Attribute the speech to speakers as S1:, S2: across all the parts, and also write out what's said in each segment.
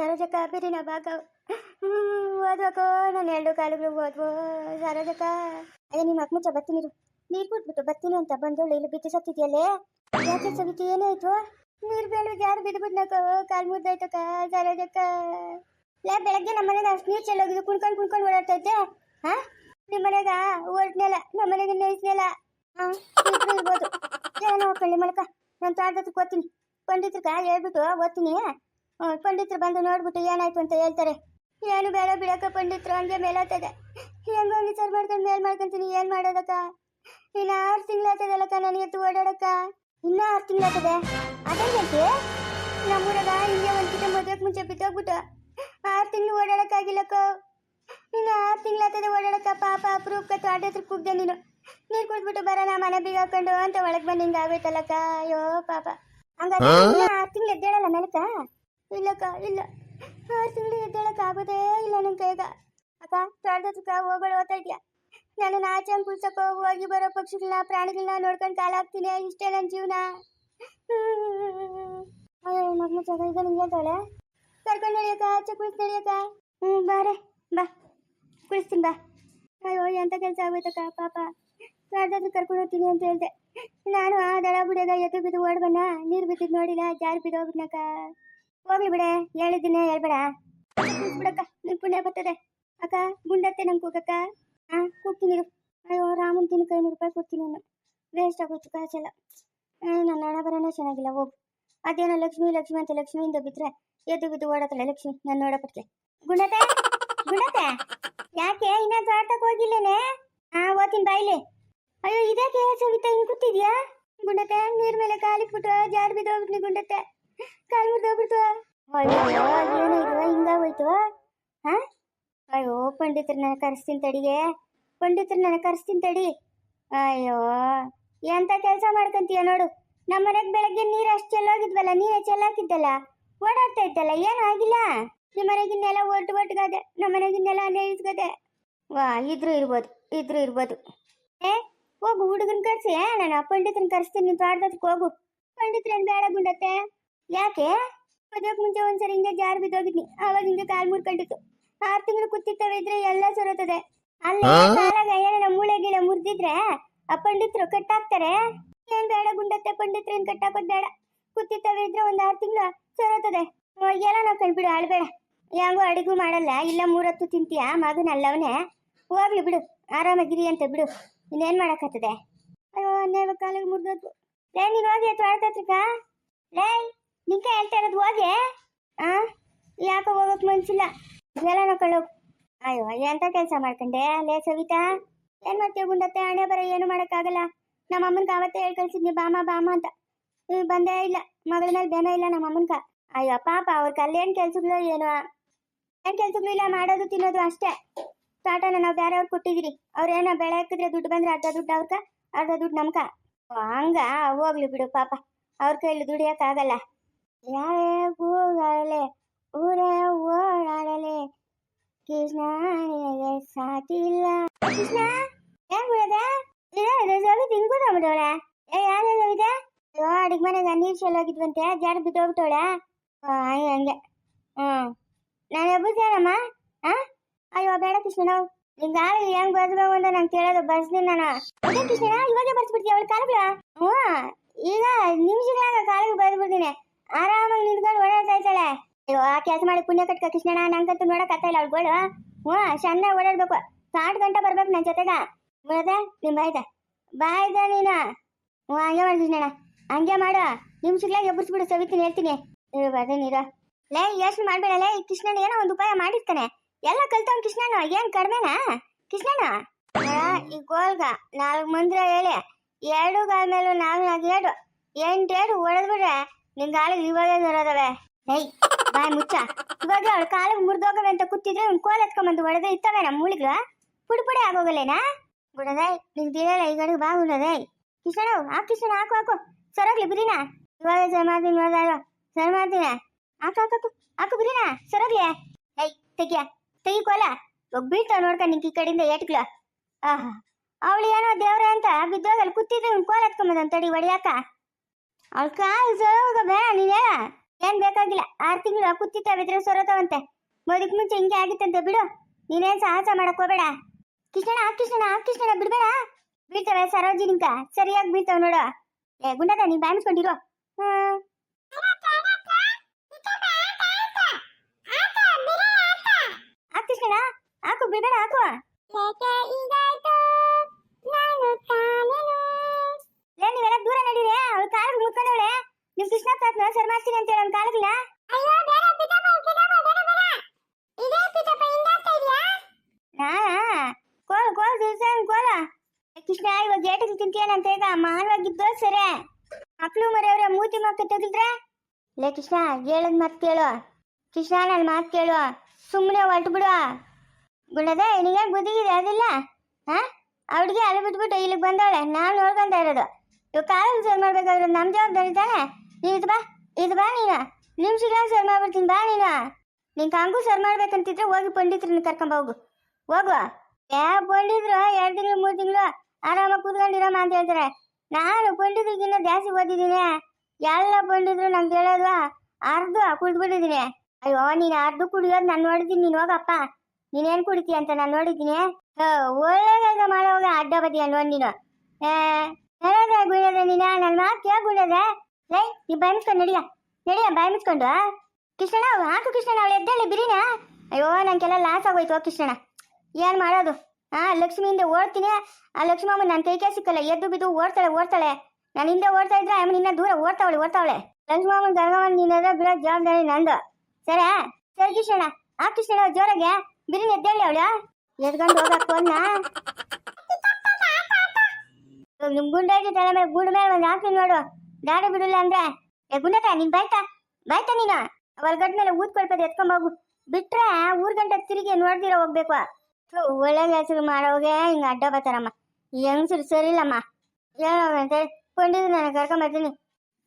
S1: ಸರೋಜಕ್ಕ ಬೇರೆ ನಾ ಬಾಕ ಓದ್ಬೇಕು ನಾನು ಎರಡು ಕಾಲುಗಳು ಓದ್ವೋ ಸರೋಜಕ್ಕ ಅದೇ ನಿಮ್ಮ ಅಕ್ಕ ಮುಚ್ಚ, ಬರ್ತೀನಿ ನೀರು ಬಿಟ್ಬಿಟ್ಟು ಬರ್ತೀನಿ ಅಂತ ಬಂದೋಳು ಇಲ್ಲಿ ಬಿದ್ದು ಸತ್ತಿದ್ಯಲ್ಲೇ? ಯಾಕೆ ಸವಿತಿ ಏನಾಯ್ತು ನೀರು ಬೇಡ ಯಾರು ಬಿದ್ದು ಬಿಡ್ನಕ್ಕ ಕಾಲು ಮುದ್ದಾಯ್ತಕ್ಕ ಸರೋಜಕ್ಕ ಲೇ, ಬೆಳಗ್ಗೆ ನಮ್ಮ ಮನೆಗೆ ಅಷ್ಟು ನೀರು ಚೆಲ್ಲೋಗಿದ್ದು ಕುಣ್ಕೊಂಡು ಕುಣ್ಕೊಂಡು ಓಡಾಡ್ತೈತೆ. ಹಾ? ನಿಮ್ಮ ಮನೆಗ? ಹೊರಟ್ನೆಲ್ಲ ನಮ್ಮ ಮನೆಗೆ ನೇಯ್ಸ್ನೆಲ್ಲ ಹಾಂ ಇರ್ಬೋದು. ಏನೋ, ಕಳ್ಳಿ ಮಲಕ. ನಾನು ತಾಡ್ದಕ್ಕೆ ಓದ್ತೀನಿ ಪಂಡಿತ್ರಕ್ಕ ಹೇಳ್ಬಿಟ್ಟು ಓದ್ತೀನಿ ಪಂಡಿತ್ರು ಬಂದು ನೋಡ್ಬಿಟ್ಟು ಏನಾಯ್ತು ಅಂತ ಹೇಳ್ತಾರೆ. ಏನು ಬೇಡ ಬಿಡಕ್ಕ ಪಂಡಿತರು ಹಂಗೆ ಮೇಲಾಗ್ತದೆ. ಹೆಂಗೋ ವಿಚಾರ ಮಾಡ್ಕೊಂಡು ಮೇಲ್ ಮಾಡ್ಕೊಂತೀನಿ ಏನ್ ಮಾಡೋದಕ್ಕ? ಇನ್ನು ಆರು ತಿಂಗಳಾಗ್ತದಲ್ಲಕ್ಕ ನನಗೆ ಎತ್ತು ಓಡಾಡಕ್ಕ? ಇನ್ನ ಆರು ತಿಂಗಳಾಗ್ತದೆ. ಅದೇ ಹೇಳ್ತಿ ನಮ್ಮೂರಾಗ ಹಿಂಗೆ ಒಂದ್ಕಿತ ಮದುವೆಗೆ ಮುಂಚೆ ಬಿದ್ದೋಗ್ಬಿಟ್ಟು ಆರು ತಿಂಗಳು ಓಡಾಡಕ್ಕಾಗಿಲ್ಲಕ್ಕ. ಇನ್ನು ಆರು ತಿಂಗಳಾಗ್ತದೆ ಓಡಾಡಕ್ಕ ಪಾಪ ಅಪರೂಪಕ್ಕೆ ತೋಟ ಹತ್ರ ಕೂಗ್ದೆ ನೀನು. ನೀರು ಕುಡ್ಬಿಟ್ಟು ಬರೋಣ ಮನೆ ಬೀಗ ಹಾಕೊಂಡು ಅಂತ ಒಳಗೆ ಬಂದು ಹಿಂಗೆ ಆಗ್ಬೇಕಲ್ಲಕ್ಕ ಅಯ್ಯೋ ಪಾಪ. ಹಂಗಾದ್ರೆ ಆರು ತಿಂಗಳು ಎದ್ದೇಳಲ್ಲ ಮೇಲಕ್ಕ? ಇಲ್ಲಕ್ಕ, ಇಲ್ಲ. ಆರು ತಿಂಗಳು ಆಗೋದೇ ಇಲ್ಲ ನನ್ನ ಕೈಗ. ಅಕ್ಕ ತೋಟದಕ್ಕ ಹೋಗೋಳು ಓದ್ತಾ ಇದ್ಯಾ? ನಾನು ಆಚೆ ಹಂಗೆ ಹೋಗಿ ಬರೋ ಪಕ್ಷಿಗಳನ್ನ ಪ್ರಾಣಿಗಳನ್ನ ನೋಡ್ಕೊಂಡು ಕಾಲ ಹಾಕ್ತೀನಿ. ಇಷ್ಟೇ ನನ್ನ ಜೀವನ. ಮಗ್ನ ಜಾಗ ಹೇಳ್ತಾಳೆ ಕರ್ಕೊಂಡು ನಡಿಯಕ್ಕ, ಆಚೆ ಕುಳಿತು ನಡಿಯಕ್ಕ. ಹ್ಞೂ ಬಾರೆ ಬಾ. ಕುಳಿಸ್ತೀನಿ, ಬಾ. ಅಯ್ಯೋ ಎಂಥ ಕೆಲಸ ಆಗೋಯ್ತಕ್ಕ, ಪಾಪ. ತೋಟದ ಕರ್ಕೊಂಡು ಹೋಗ್ತೀನಿ ಅಂತ ಹೇಳ್ದೆ. ನಾನು ಆ ದಡ ಬುಡಿಯಾಗ ಎದ್ದು ಬಿದ್ದು ಓಡ್ ನೀರು ಬಿದ್ದಿದ್ದು ನೋಡಿಲ್ಲ, ಜಾರು ಬಿದ್ದು ಹೋಗ್ಬಿಟ್ನಕ್ಕ ಹೋಗ್ಲಿ ಬಿಡೆ ಹೇಳಿದ್ದೀನಿ ಹೇಳ್ಬೇಡ. ಬಿಡಕ್ಕ ನಿನ್ ಪುಣ್ಯ ಬರ್ತದೆ. ಅಕ್ಕ, ಗುಂಡತ್ತೆ ನಂಗೆ ಕೂಗಕ್ಕ ಹಾ ಕೂಗ್ತೀನಿ ಇರು. ಅಯ್ಯೋ, ರಾಮನ್ ತಿನ್ಕ ಐನೂರು ರೂಪಾಯಿ ಕೊಡ್ತೀನಿ ನಾನು. ವೇಸ್ಟ್ ಆಗೋಯ್ತು ಕಾಸೆಲ್ಲ. ನನ್ನ ಹಣ ಬರೋಣ ಚೆನ್ನಾಗಿಲ್ಲ, ಹೋಗು. ಅದೇನೋ ಲಕ್ಷ್ಮಿ ಲಕ್ಷ್ಮಿ ಅಂತ ಲಕ್ಷ್ಮಿಯಿಂದ ಬಿದ್ರೆ ಎದ್ದು ಬಿದ್ದು ಓಡತ್ತಲ್ಲ ಲಕ್ಷ್ಮಿ ನಾನು ನೋಡಪಟ್ಗೆ ಗುಂಡತೆ ಗುಂಡತೆ ಯಾಕೆ? ಇನ್ನ ತೋಟಕ್ಕೆ ಹೋಗಿಲ್ಲೇನೆ? ಹಾ ಓದ್ತೀನಿ ಬಾಯಿಲಿ ಅಯ್ಯೋ ಇದಕ್ಕೆ ಸವಿತಾ ಹಿಂಗ್ ಕೂತಿದ್ಯಾ? ಗುಂಡತೆ ನೀರ್ ಮೇಲೆ ಕಾಲಿಕ್ಬಿಟ್ಟು ಜಾರ್ ಬಿದ್ದೋಗ್ಬಿಟ್ನಿ ಗುಂಡತೆ ಕಾಲು ಅಯ್ಯೋ ಏನಾಯ್ತು ಹಾ? ಅಯ್ಯೋ ನಾನು ಕರೆಸ್ತೀನಿ ತಡಿಗೆ. ಪಂಡಿತರನ್ನ ಕರೆಸ್ತೀನಿ ತಡಿ. ಅಯ್ಯೋ, ಎಂತ ಕೆಲಸ ಮಾಡ್ಕೊಂತೀಯ ನೋಡು. ನಮ್ಮ ಮನೆಗೆ ಬೆಳಗ್ಗೆ ನೀರು ಅಷ್ಟು ಚೆಲ್ಲೋಗಿದ್ವಲ್ಲ ನೀರೇ ಚೆಲ್ಲಾಕಿದ್ದಲ್ಲ ಓಡಾಡ್ತಾ ಇದ್ದಲ್ಲ, ಏನೂ ಆಗಿಲ್ಲ? ನಿಮ್ಮ ಮನೆಗಿನ್ನೆಲ್ಲ ಒಟ್ಟು ಒಟ್ಟಿಗದೆ ನಮ್ಮ ಮನೆಗಿನ್ನೆಲ್ಲ ನೇಯಿಸ್ಗದೆ ವಾ, ಇದ್ರು ಇರ್ಬೋದು ಇದ್ರು ಇರ್ಬೋದು. ಏ, ಹೋಗು, ಹುಡುಗನ್ ಕರ್ಸಿ ನಾನು ಪಂಡಿತನ ಕರೆಸ್ತೀನಿ, ನೀನು ತೋಟದಕ್ಕೆ ಹೋಗು. ಪಂಡಿತರೇನು ಬೇಡ ಗುಂಡತ್ತೆ? ಯಾಕೆ? ಮದುವೆಗೆ ಮುಂಚೆ ಒಂದ್ಸರಿ ಹಿಂಗೆ ಜಾರ್ ಬಿದ್ದೋಗಿದ್ನಿ. ಅವಾಗ ಹಿಂಗೆ ಕಾಲ್ ಮುರ್ಕೊಂಡಿತ್ತು. ಆರ್ ತಿಂಗಳು ಕುತ್ತಿತ್ತವೆ ಇದ್ರೆ ಎಲ್ಲ ಸೊರತದೆ. ಅಲ್ಲ ಕಾಲಾಗ ಮೂಳೆ ಗಿಳೆ ಮುರಿದಿದ್ರೆ ಆ ಪಂಡಿತರು ಕಟ್ಟಾಕ್ತಾರೆ. ಏನ್ ಬೇಡ ಗುಂಡತ್ತೆ ಪಂಡಿತರು ಏನ್ ಕಟ್ಟಾಕೋದ್ ಬೇಡ. ಕುತ್ತಿತ್ತವೆ ಇದ್ರೆ ಒಂದ್ ಆರ್ ತಿಂಗಳು ಸೊರತದೆ. ಎಲ್ಲ ನಾವು ಕಂಡ್ಬಿಡು ಆಳ್ಬೇಡ ಹೆಂಗೋ ಅಡಿಗೂ ಮಾಡಲ್ಲ. ಇಲ್ಲ ಮೂರತ್ತು ತಿಂತೀಯ? ಮಗನ ಅಲ್ಲವನೇ. ಹೋಗ್ಲಿ ಬಿಡು ಆರಾಮಾಗಿರಿ ಅಂತ ಬಿಡು. ಇನ್ನೇನ್ ಮಾಡಕತ್ತದೆ ಅಯ್ಯೋ ಹನ್ನೆರಡು ಕಾಲಿಗೆ ಮುರಿದೋದು ಲೇ ನೀನು ಹೋಗಿ ತೋಟದತ್ರಕ್ಕ ಲೇ ನಿಂಕ ಹೇಳ್ತಾ ಇರೋದು ಹೋಗಿ. ಆ? ಯಾಕೋ ಹೋಗಕ್ ಮನ್ಸಿಲ್ಲ. ಎಲ್ಲ ಕಳ್ಳೋಗ್ ಅಯ್ಯೋ ಎಂತ ಕೆಲಸ ಮಾಡ್ಕೊಂಡೆ? ಲೇ ಸವಿತಾ, ಏನ್ ಮಾಡ್ತೀವಿ ಗುಂಡತ್ತೆ? ಹಣೆ ಬರ ಏನು ಮಾಡಕ್ಕಾಗಲ್ಲ. ನಮ್ಮ ಅಮ್ಮನ್ಗೆ ಅವತ್ತೇ ಹೇಳಿ ಕಳ್ಸಿದ್ನಿ ಬಾಮ ಬಾಮ ಅಂತ. ಈಗ ಬಂದೇ ಇಲ್ಲ. ಮಗಳ ಮೇಲೆ ಬೆನ ಇಲ್ಲ ನಮ್ಮ ಅಮ್ಮನ್ಕ ಅಯ್ಯೋ, ಪಾಪ, ಅವ್ರ ಕಲ್ಯಾಣ ಕೆಲ್ಸಗಳು ಏನು? ಏನ್ ಕೆಲ್ಸಗಳು ಇಲ್ಲ, ಮಾಡೋದು, ತಿನ್ನೋದು ಅಷ್ಟೇ. ತೋಟನ ನಾವು ಬೇರೆಯವ್ರು ಕೊಟ್ಟಿದ್ದೀರಿ ಅವ್ರೇನೋ ಬೆಳೆ ಹಾಕಿದ್ರೆ ದುಡ್ಡು ಬಂದ್ರೆ ಅರ್ಧ ದುಡ್ಡು ಅವ್ರಕ, ಅರ್ಧ ದುಡ್ಡು ನಮ್ಕ. ಹಂಗ? ಹೋಗ್ಲಿ ಬಿಡು ಪಾಪ. ಅವ್ರ ಕೈಲಿ ದುಡಿಯಕ್ಕಾಗಲ್ಲ ಯಾರೇ ಕೂಗಾಡಲೆ ಊರೇ ಓಡಾಡಲೆ ಕೃಷ್ಣ ನಿನಗೆ ಸಾಟಿಲ್ಲ ಕೃಷ್ಣ ಏನ್ ಬಿಡದ ಏನಿದೆ ಸವಿತ ಹಿಂಗ್ ಕೂತ್ಕೊಂಡ್ಬಿಟ್ಟವಳೆ ಏ ಯಾರು ಸವಿತ ಅಯ್ಯೋ ಅಡಿಗೆ ಮನೆಗೆ ನೀರು ಚೆಲ್ಲೋಗಿದ್ವಂತೆ ಜಾರು ಬಿದ್ದೋಗ್ಬಿಟ್ಟವಳೆ ಹಂಗೆ ಹಂಗೆ ಹ್ಮ್ ನಾನು ಎಬ್ಬುತ್ತೇನಮ್ಮ ಆ ಅಯ್ಯೋ ಬೇಡ ಕೃಷ್ಣ ನಿಂಗ ಹೆಂಗ್ ಬರ್ಸ್ಬೇಕು ಅಂತ ನಂಗೆ ಕೇಳೋದು ಬರ್ಸ್ತೀನಿ ನಾನು ಅದೇ ಕೃಷ್ಣ ಇವಾಗೆ ಬರ್ಸ್ಬಿಡ್ತೀಯ ಅವಳ ಕಾಲಗಳ ಹ್ಞೂ ಈಗ ನಿಮಿಷಗಳಾಗ ಕಾಲಿಗೆ ಬರ್ಸ್ಬಿಡ್ತೀನಿ ಆರಾಮಾಗಿ ನಿಂತ್ಕೊಂಡು ಓಡಾಡ್ತಾ ಇದ್ದಾಳೆ. ಅಯ್ಯೋ, ಆ ಕೆಲಸ ಮಾಡಿ ಪುಣ್ಯ ಕಟ್ಕ ಕೃಷ್ಣಣ್ಣ ನಂಗಂತೂ ನೋಡಕ್ ಆಗ್ತಾ ಇಲ್ಲ ಅವಳು ಗೋಳು. ಹ್ಞೂ, ಚೆನ್ನಾಗಿ ಓಡಾಡ್ಬೇಕು. ಸಾಟ್ ಗಂಟೆ ಬರ್ಬೇಕು ನನ್ನ ಜೊತೆಗ. ಮುಳದ ನಿಮ್ಮ ಬಾಯ್ದ ಬಾಯ್ದ ನೀನು. ಹ್ಞೂ, ಹಂಗೆ ಮಾಡಿ ಕೃಷ್ಣಣ್ಣ. ಹಂಗೆ ಮಾಡು. ನಿಮಿಷಗಳಾಗ ಎಬ್ಬರಿಸ್ಬಿಡು ಸವಿತೀನಿ, ಹೇಳ್ತೀನಿ. ಇರು ಬರ್ದೆ ನೀರು. ಲೇ ಯೋಚನೆ ಮಾಡ್ಬೇಡ. ಲೇ ಕೃಷ್ಣಣ್ಣ ಏನೋ ಒಂದು ಉಪಾಯ ಮಾಡಿರ್ತಾನೆ. ಎಲ್ಲ ಕಲ್ತವ್ನು ಕೃಷ್ಣಣ್ಣ ಏನು ಕಡಿಮೆನಾ? ಕೃಷ್ಣಣ್ಣ ಈ ಗೋಲ್ಗ. ನಾಲ್ಕು ಮಂದ್ರ ಹೇಳಿ. ಎರಡು ಗಾಲ ಮೇಲೂ ನಾಲ್ಕು ನಾಲ್ಕು ಏಡು ಎಂಟು ಏಡು ಹೊಡೆದ್ಬಿಟ್ರೆ ನಿನ್ ಗಾಳಿಗೆ ಇವಾಗೇ ಬರೋದವೆ ಏಯ್, ಬಾಯ್ ಮುಚ್ಚ. ಇವಾಗ ಅವಳ ಕಾಲಿಗೆ ಮುರಿದೋಗವೆ ಅಂತ ಕೂತಿದ್ರೆ ಒಂದು ಕೋಲ್ ಎತ್ಕೊಂಬಂದು ಒಡೆದು ಇತ್ತವೆ ನಮ್ಮ ಮೂಳಿಗ್ಲು ಪುಡಿ ಪುಡಿ ಆಗೋಗಲ್ಲೇನಾ? ಬಿಡದೆ ನಿಂಗೆ ದಿರಲ್ಲ ಈ ಗಡಿಗೆ ಬಾ ಉಣ್ಣದೆ. ಕಿಶಣ, ಆ ಕಿಶಣ, ಹಾಕು ಹಾಕು. ಸರೋಗ್ಲಿ, ಬಿರಿನಾ. ಇವಾಗ ಸರ್ ಮಾಡ್ತೀನಿ ನೋಡ್ದಾರು ಸರ್ ಮಾಡ್ತೀನ? ಹಾಕು ಹಾಕು ಹಾಕು. ಹಾಕು, ಬಿರಿನಾ, ಸರೋಗ್ಲಿ. ಏಯ್, ತೆಗಿಯ. ತೆಗಿ ಕೋಲ. ಬೀಳ್ತಾವ ನೋಡ್ಕ ನಿಂಗೆ ಈ ಕಡೆಯಿಂದ ಏಟ್ಗ್ಲ. ಆಹಾ, ಅವಳು ಏನೋ ದೇವ್ರೆ ಅಂತ ಬಿದ್ದೋಗಲ್ಲಿ ಕೂತಿದ್ರೆ ಒಂದು ಕೋಲ್ ಎತ್ಕೊಂಬಂದು ತಡಿ ಹೊಡಿಯಾಕ. ಅವಳ ಕಾಲು ಬೇಡ ನೀನೇ ಏನ್ ಬೇಕಾಗಿಲ್ಲ. ಆರು ತಿಂಗಳು ಕುತ್ತಿತ್ತಾವಿದ್ರೆ ಸೊರತವಂತೆ. ಮೊದಕ್ ಮುಂಚೆ ಹಿಂಗೆ ಆಗಿತ್ತಂತೆ, ಬಿಡು. ನೀನೇನ್ ಸಾಹಸ ಮಾಡಕ್ ಹೋಗಬೇಡ. ಕೃಷ್ಣಣ್ಣ ಆ ಕೃಷ್ಣಣ್ಣ, ಬಿಡಬೇಡ. ಬೀಳ್ತವೆ ಸರೋಜಿನಿಂಕ ಸರಿಯಾಗಿ ಬೀಳ್ತಾವ ನೋಡು. ಏ ಗುಂಡದ ನೀ ಬಾಯಿಸ್ಕೊಂಡಿರೋ ಹ್ಮ್. ಆ, ಕೃಷ್ಣಣ್ಣ, ಹಾಕು, ಬಿಡ್ಬೇಡ, ಹಾಕು. ಲೇ ನೀವೆಲ್ಲ ದೂರ ನಡೀರಿ ಅವಳು ಕಾಲಿಗೆ ಮುತ್ಕೊಂಡವಳೆ ನಿಮ್ ಕೃಷ್ಣ ತಾತ್ನ ಸರ್ ಮಾಡ್ತೀನಿ ಅಂತ ಹೇಳಿ ಅವ್ನ ಕಾಲಿಗಿಲ್ಲ ನಾ ಕೋಲ್ ಕೋಲ್ ದಿವ್ಸ ಕೋಲ. ಕೃಷ್ಣ ಇವಾಗ ಗೇಟಿಗೆ ತಿಂತೀಯನಂತ ಈಗ ಮಾನವಾಗಿದ್ದು ಸರಿ ಮಕ್ಳು ಮರೆಯವ್ರೆ ಮೂತಿ ಮಕ್ಕ ತೆಗಿದ್ರೆ ಲೇ ಕೃಷ್ಣ ಹೇಳದ್ ಮಾತು ಕೇಳು. ಕೃಷ್ಣ ನನ್ನ ಮಾತು ಕೇಳು. ಸುಮ್ಮನೆ ಹೊರಟು ಬಿಡು. ಗುಣದ ನಿನಗೆ ಬುದ್ಧಿಗಿದೆ ಅದಿಲ್ಲ. ಹಾ? ಅವಳಿಗೆ ಅಲ್ಲಿ ಬಿಟ್ಬಿಟ್ಟು ಇಲ್ಲಿಗೆ ಬಂದವಳೆ. ನಾನು ನೋಡ್ಕೊಂತ ಇರೋದು. ಇವಾಗ ಕಾಲಲ್ಲಿ ಸರ್ ಮಾಡ್ಬೇಕಾದ್ರೆ ನಮ್ಮ ಜವಾಬ್ದಾರಿ ತಾನೆ? ಇದು ಬಾ ಇದು ಬಾ ನೀನು. ನಿಮ್ಸಿಗೆ ಸರ್ ಮಾಡ್ಬಿಡ್ತೀನಿ, ಬಾ ನೀನು. ನಿನ್ ಕಾಂಗು ಸರ್ ಮಾಡ್ಬೇಕಂತಿದ್ರೆ ಹೋಗಿ ಪಂಡಿತ್ರನ್ನ ಕರ್ಕೊಂಡ್ ಹೋಗು. ಹೋಗು ಯಾ ಪಂಡಿದ್ರು ಎರಡು ತಿಂಗಳು, ಮೂರು ತಿಂಗಳು ಆರಾಮಾಗಿ ಕೂತ್ಕೊಂಡಿರಮ್ಮ ಅಂತ ಹೇಳ್ತಾರೆ. ನಾನು ಪಂಡಿದ್ರಿಗಿನ್ನ ಜಾಸ್ತಿ ಓದಿದ್ದೀನಿ. ಎಲ್ಲ ಪಂಡಿದ್ರು ನಂಗೆ ಹೇಳೋದು ಅರ್ಧ ಕುಡಿದ್ಬಿಟ್ಟಿದ್ದೀನಿ. ಅಯ್ಯೋ, ನೀನು ಅರ್ಧ ಕುಡಿಯೋದು ನಾನು ನೋಡಿದ್ದೀನಿ. ನೀನು ಹೋಗಪ್ಪ. ನೀನೇನು ಕುಡಿತೀಯ ಅಂತ ನಾನು ನೋಡಿದ್ದೀನಿ. ಓ ಒಳ್ಳೆ ಕೆಲಸ ಮಾಡೋವಾಗ ಅಡ್ಡ ಬದಿಯ ನೋಡಿ ನೀನು. ಹೇಳೋದ, ಗುಣದ ನೀನು? ನನ್ನ ಮಾತು ಕೇಳ ಗುಳ್ಳದ ಲೈ ನೀ ಬಾಯ್ ಮುಚ್ಕೊಂಡು ನಡಿಯ ನಡಿಯ ಬಾಯ್ ಮುಚ್ಕೊಂಡು. ಕೃಷ್ಣಣ್ಣ, ಹಾಕು ಕೃಷ್ಣಣ್ಣ, ಅವಳು ಎದ್ದೇಳಿ ಬಿರಿನ? ಅಯ್ಯೋ, ನಂಗೆಲ್ಲ ಲಾಸ್ ಆಗೋಯ್ತು ಹೋಗ್ ಏನ್ ಮಾಡೋದು? ಹಾ ಲಕ್ಷ್ಮಿಯಿಂದ ಓಡ್ತೀನಿ. ಆ ಲಕ್ಷ್ಮಮ್ಮ ನನ್ನ ಕೈಗೆ ಸಿಕ್ಕಲ್ಲ, ಎದ್ದು ಬಿದ್ದು ಓಡ್ತಾಳೆ ಓಡ್ತಾಳೆ. ನಾನು ಹಿಂದೆ ಓಡ್ತಾ ಇದ್ರೆ ಅಮ್ಮ ನಿನ್ನ ದೂರ ಓಡ್ತಾವಳೆ ಓಡ್ತಾವಳೆ. ಲಕ್ಷ್ಮಮ್ಮನ ಗರ್ಗವನ್ ನಿನ್ನ ಬಿಡೋ ಜವಾಬ್ದಾರಿ ನಂದು. ಸರಿ ಸರಿ ಕೃಷ್ಣಣ್ಣ, ಆ ಕೃಷ್ಣಣ್ಣ ಜೋರಾಗೆ ಬಿರಿನ ಎದ್ದೇಳಿ ಅವಳು. ಎದ್ಕೊಂಡು ಹೋಗಕ್ ಹೋದ್ನ ನಿಮ್ ಗುಂಡಾಗಿ ತಲೆ ಮೇಲೆ ಗುಂಡ ಮೇಲೆ ಒಂದು ಹಾಕಿ ನೋಡು. ದಾಡಿ ಬಿಡಲ್ಲ ಅಂದ್ರೆ, ಏ ಗುಂಡತ ನೀನ್ ಬಾಯ್ತಾ ಬಾಯ್ತಾ ನೀನು? ಹೊರ್ಗಡ್ ಮೇಲೆ ಊದ್ ಕೊಳ್ಪದ ಎತ್ಕೊಂಬೋಗು ಬಿಟ್ರೆ ಊರ್ ಗಂಟೆ ತಿರುಗಿ ನೋಡ್ದಿರ ಹೋಗ್ಬೇಕು. ಒಳ್ಳೆ ಹೆಸರು ಮಾಡೋಗೆ ಹಿಂಗ ಅಡ್ಡ ಬರ್ತಾರಮ್ಮ. ಹೆಂಗಸರು ಸರಿಲ್ಲಮ್ಮ ಹೇಳಿ, ಪಂಡಿತ್ ನಾನು ಕರ್ಕೊಂಬರ್ತೀನಿ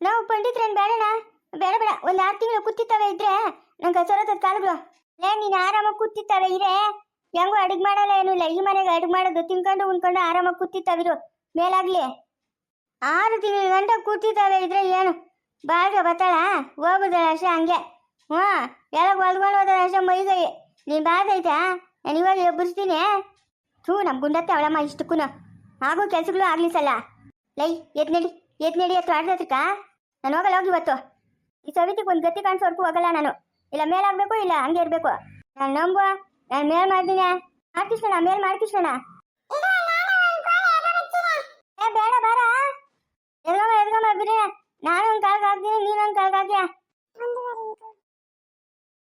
S1: ನಾವು ಪಂಡಿತ್ರೇನ್ ಬೇಡಣ ಬೇಡ ಬೇಡ. ಒಂದ್ ಆರು ತಿಂಗಳು ಕೂತಿತ್ತವೆ ಇದ್ರೆ ನಂಗೆ ಸೊರತದ ಕಾಲುಗಳು. ಲೇ, ನೀನ್ ಆರಾಮಾಗಿ ಕೂತಿತ್ತವೆ ಇರೇ. ಹೆಂಗೋ ಅಡುಗೆ ಮಾಡಲ್ಲ ಏನು ಇಲ್ಲ. ಈ ಮನೆಗೆ ಅಡುಗೆ ಮಾಡೋದು ತಿನ್ಕೊಂಡು ಉಣ್ಕೊಂಡು ಆರಾಮಾಗಿ ಕೂತಿತ್ತವಿರು ಮೇಲಾಗ್ಲಿ. ಆರು ತಿಂಗಳ ಗಂಟ ಕೂತಿದ್ದಾವೆ ಇದ್ರೆ ಏನು? ಬಾಳ್ಗೆ ಬತ್ತಾಳ? ಹೋಗುದಳ ಅಷ್ಟೇ ಹಂಗೆ. ಹ್ಞೂ ಎಲ್ಲ ಹೊಲ್ಕೊಂಡು ಹೋದ ಅಷ್ಟೇ ಮೈಗೈ ನೀನು ಬಾದೈತಾ ನಾನು ಇವಾಗ ಎಬ್ಬರಿಸ್ತೀನಿ ಥೂ ನಮ್ಮ ಗುಂಡತ್ತೆ ಅವಳಮ್ಮ ಇಷ್ಟಕ್ಕೂ ಆಗೋ ಕೆಲ್ಸಗಳು ಆಗ್ಲಿ ಸಲ. ಲೈ, ಎದ್ ನಡಿ ಎದ್ ನಡಿ ಎತ್ತು ಆಡ್ದತ್ರಕ್ಕ ನಾನು ಹೋಗಲ್ಲ, ಹೋಗಿ ಇವತ್ತು. ಈ ಸವಿತಿಗೆ ಒಂದು ಗತಿ ಕಾಣಿಸೋರ್ಗೂ ಹೋಗಲ್ಲ ನಾನು. ಇಲ್ಲ ಮೇಲಾಗಬೇಕು ಇಲ್ಲ ಹಂಗೆ ಇರಬೇಕು. ನಾನು ನಂಬು ನಾನು ಮೇಲ್ ಮಾಡ್ತೀನಿ ಮಾಡ್ಕಿಸ್ಕೋಣ ಮೇಲ್ ಮಾಡ್ಕಿಸ್ಕೋಣ ಏ ಬೇಡ ಬಾರ ಎದ್ಗಮ್ಮ ಎದ್ಗಮ್ಮ ಬಿಡಿ ನಾನು